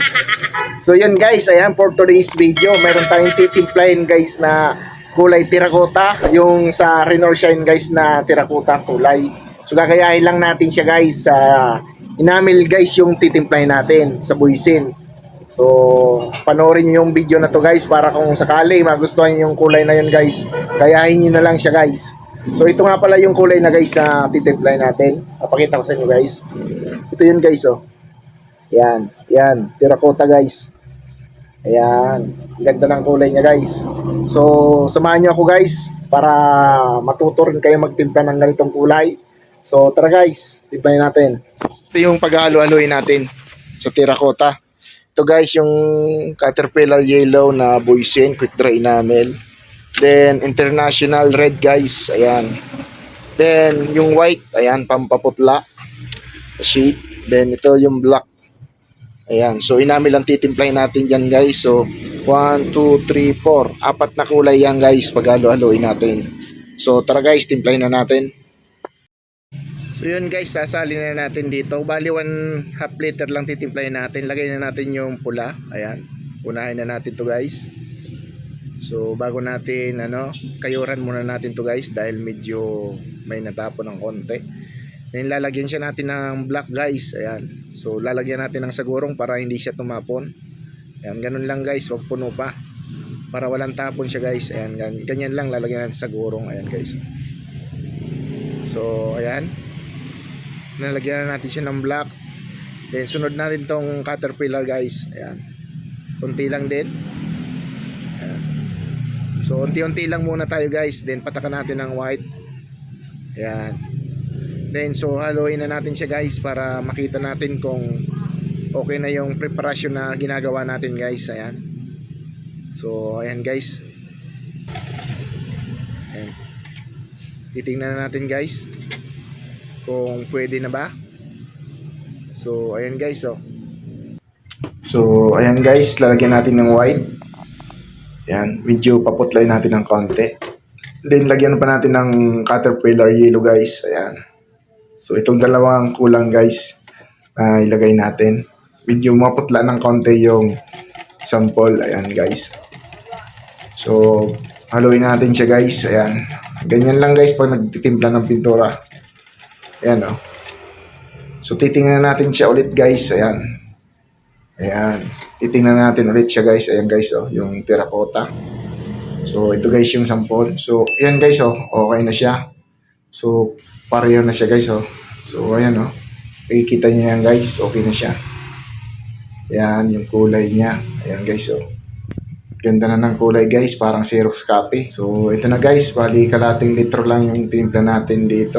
guys. So yun guys, ayan for today's video, meron tayong titimplahin guys na kulay terracotta, yung sa Renor Shine guys na terracotta kulay. So gagayahin lang natin siya guys sa inamil guys yung titimplahin natin sa buisin. So, panoorin nyo yung video na to guys para kung sakali magustuhan nyo yung kulay na yun guys, gayahin nyo na lang siya guys. So, ito nga pala yung kulay na guys na titimplahin natin. Papakita ko sa inyo guys. Ito yun guys oh. Yan, yan, terracotta guys. Ayan, ganda ng kulay niya guys. So, samahan niyo ako guys para matuto rin kayo magtimpla ng ganitong kulay. So, tara guys, timplahin natin. Ito yung paghalo-haloin natin sa terracotta. Ito guys, yung Caterpillar Yellow na Boysen Quick Dry Enamel. Then, International Red guys, ayan. Then, yung white, ayan, pampaputla. Sheet. Then, ito yung black Ayan, so inamil ang titimplahin natin dyan guys. So, 1, 2, 3, 4. Apat na kulay yan guys pag halo-haloin natin. So, tara guys, timplahin na natin. So yun guys, sasali na natin dito. Bali 1 half liter lang titimplahin natin. Lagay na natin yung pula. Ayan, unahin na natin to guys. So bago natin ano, kayuran muna natin to guys dahil medyo may natapon ng konti. Then lalagyan siya natin ng black guys. Ayan. So lalagyan natin ng sagurong para hindi siya tumapon. Ayan, ganun lang guys, wag puno pa. Para walang tapon siya guys. Ayan, gan- ganyan lang lalagyan natin sa sagurong. Ayan guys. So ayan. Nalagyan na natin siya ng black. Then sunod natin tong caterpillar guys. Ayan. Kunti lang din. Ayan. So unti-unti lang muna tayo guys. Then patakan natin ng white. Ayan. Then so haluin na natin siya guys para makita natin kung okay na yung preparasyon na ginagawa natin guys. Ayan. So ayan guys. Ayan. Titingnan na natin guys kung pwede na ba. So ayan guys oh. So ayan guys, lalagyan natin ng white. Ayan, medyo paputlay natin ng konti. Then lagyan pa natin ng caterpillar yellow guys. Ayan. So itong dalawang kulang guys, ah, ilagay natin. Medyo maputla ng konti yung sample. Ayan guys. So haluin natin siya guys. Ayan. Ganyan lang guys pag nagtitimpla ng pintura. Ayan oh. So titingnan natin siya ulit guys. Ayan. Ayan. Titingnan natin ulit siya guys. Ayan guys oh. Yung terracotta. So ito guys yung sample. So ayan guys oh. Okay na siya. So pareho na siya guys oh. So ayan oh. Nakikita niyo yan guys. Okay na siya. Ayan yung kulay niya. Ayan guys oh. Ganda na ng kulay guys. Parang Xerox copy. So ito na guys. Bali kalating litro lang yung timpla natin dito.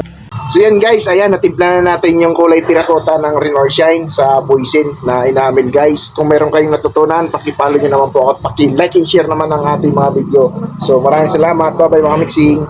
So yan guys, ayan, natimpla na natin yung kulay terracotta ng Renor Shine sa Boysen na inamin guys. Kung meron kayong natutunan, pakipalo nyo naman po ako at paki-like and share naman ang ating mga video. So maraming salamat, bye bye mga mixing.